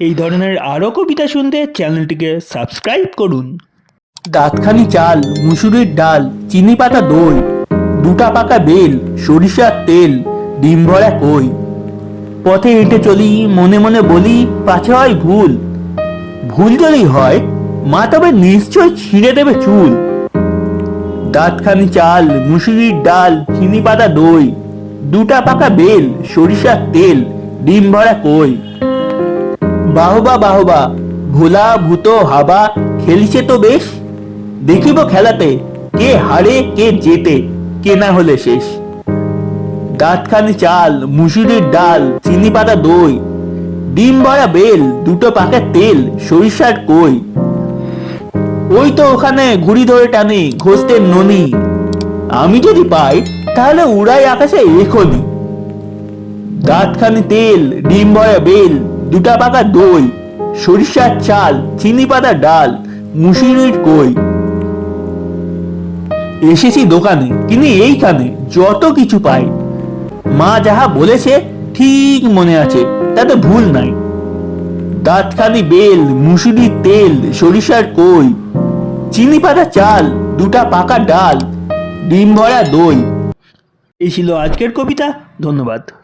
এই ধরনের আরও কবিতা শুনতে চ্যানেলটিকে সাবস্ক্রাইব করুন। দাঁতখানি চাল, মুসুরির ডাল, চিনি পাতা দই, দুটা পাকা বেল, সরিষার তেল, ডিম ভরা কই। পথে হেঁটে চলি, মনে মনে বলি, পাছে হয় ভুল। ভুল যদি হয়, মা তবে নিশ্চয় ছিঁড়ে দেবে চুল। দাঁতখানি চাল, মুসুরির ডাল, চিনি পাতা দই, দুটা পাকা বেল, সরিষার তেল, ডিম ভরা কই। বাহবা বাহবা, ভোলা ভূত হাবা, খেলছে তো বেশ? দেখিব খেলাতে কে হারে, কে জেতে, কে না হলে শেষ। দাঁতখানি চাল, মুসুরির ডাল চিনি পাতা দই, ডিম ভরা বেল, দুটো পাকা তেল, সরিষার কই। ওই তো ওখানে ঘুড়ি ধরে টানে ঘোষতের ননি। আমি যদি পাই, তাহলে উড়াই আকাশে এখনই দাঁতখানি তেল, ডিম ভরা বেল, দুটা পাকা দই, সরিষার চাল, চিনি পাতা ডাল, মুসুরির কই। এসেছি দোকানে, কিনে এইখানে, যত কিছু পাই। মা যাহা বলেছে, ঠিক মনে আছে, তাতে ভুল নাই। দাঁতখানি বেল, মুসুরির তেল, সরিষার কই, চিনি পাতা চাল, দুটা পাকা ডাল, ডিম ভরা দই। এই ছিল আজকের কবিতা, ধন্যবাদ।